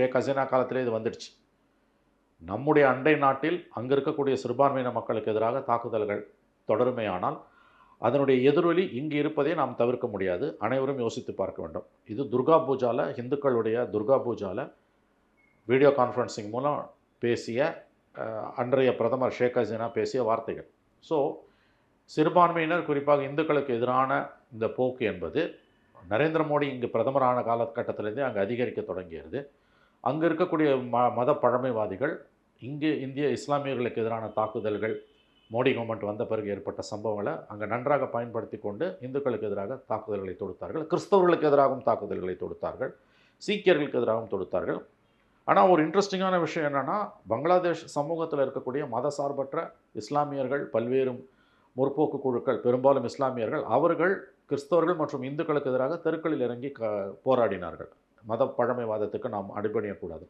ஷேக் ஹசீனா காலத்திலே இது வந்துடுச்சு. நம்முடைய அண்டை நாட்டில் அங்கே இருக்கக்கூடிய சிறுபான்மையின மக்களுக்கு எதிராக தாக்குதல்கள் தொடருமே ஆனால் அதனுடைய எதிரொலி இங்கு இருப்பதை நாம் தவிர்க்க முடியாது. அனைவரும் யோசித்து பார்க்க வேண்டும். இது துர்கா பூஜாவில் இந்துக்களுடைய துர்கா பூஜாவில் வீடியோ கான்ஃபரன்சிங் மூலம் பேசிய அன்றைய பிரதமர் ஷேக் ஹசீனா பேசிய வார்த்தைகள். ஸோ சிறுபான்மையினர் குறிப்பாக இந்துக்களுக்கு எதிரான இந்த போக்கு என்பது நரேந்திர மோடி இங்கு பிரதமரான காலகட்டத்திலேருந்தே அங்கே அதிகரிக்க தொடங்கியது. அங்கே இருக்கக்கூடிய ம மத பழமைவாதிகள் இங்கே இந்திய இஸ்லாமியர்களுக்கு எதிரான தாக்குதல்கள் மோடி கவர்மெண்ட் வந்த பிறகு ஏற்பட்ட சம்பவங்களை அங்கே நன்றாக பயன்படுத்தி கொண்டு இந்துக்களுக்கு எதிராக தாக்குதல்களை தொடுத்தார்கள். கிறிஸ்தவர்களுக்கு எதிராகவும் தாக்குதல்களை தொடுத்தார்கள். சீக்கியர்களுக்கு எதிராகவும் தொடுத்தார்கள். ஆனால் ஒரு இன்ட்ரெஸ்டிங்கான விஷயம் என்னென்னா பங்களாதேஷ் சமூகத்தில் இருக்கக்கூடிய மதசார்பற்ற இஸ்லாமியர்கள் பல்வேறு முற்போக்கு குழுக்கள் பெரும்பாலும் இஸ்லாமியர்கள் அவர்கள் கிறிஸ்தவர்கள் மற்றும் இந்துக்களுக்கு எதிராக தெருக்களில் இறங்கி க போராடினார்கள். மத பழமைவாதத்துக்கு நாம் அடிபணியக்கூடாது